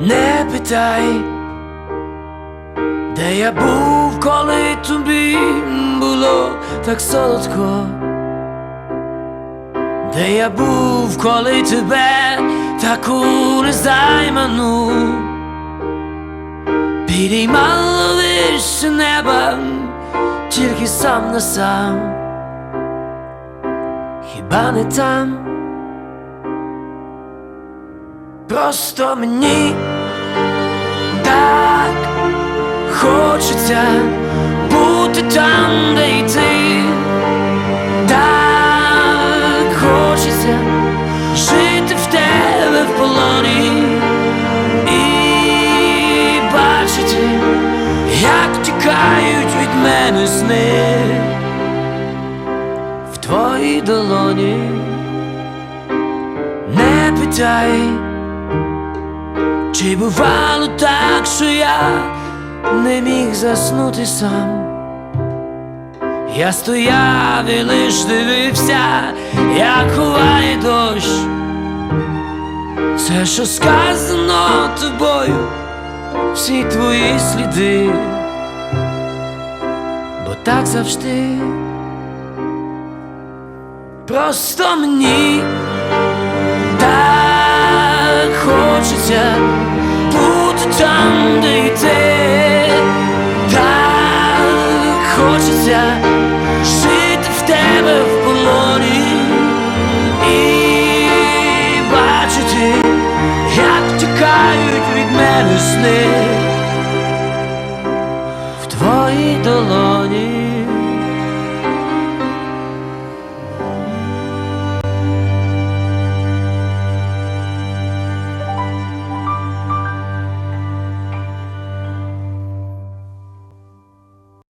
Не питай, де я був, коли тобі було так солодко, де я був, коли тебе таку незайману. Підіймало вище неба, тільки сам на сам, хіба не там? Просто мені хочеться бути там, де й ти Так хочеться жити в тебе в полоні і бачити, як тікають від мене сни в твоїй долоні. Не питай. Чи бувало так, що я не міг заснути сам? Я стояв і лиш дивився, як ховає дощ. Все, що сказано тобою, всі твої сліди, бо так завжди, просто мені так хочеться сни в твої долоні.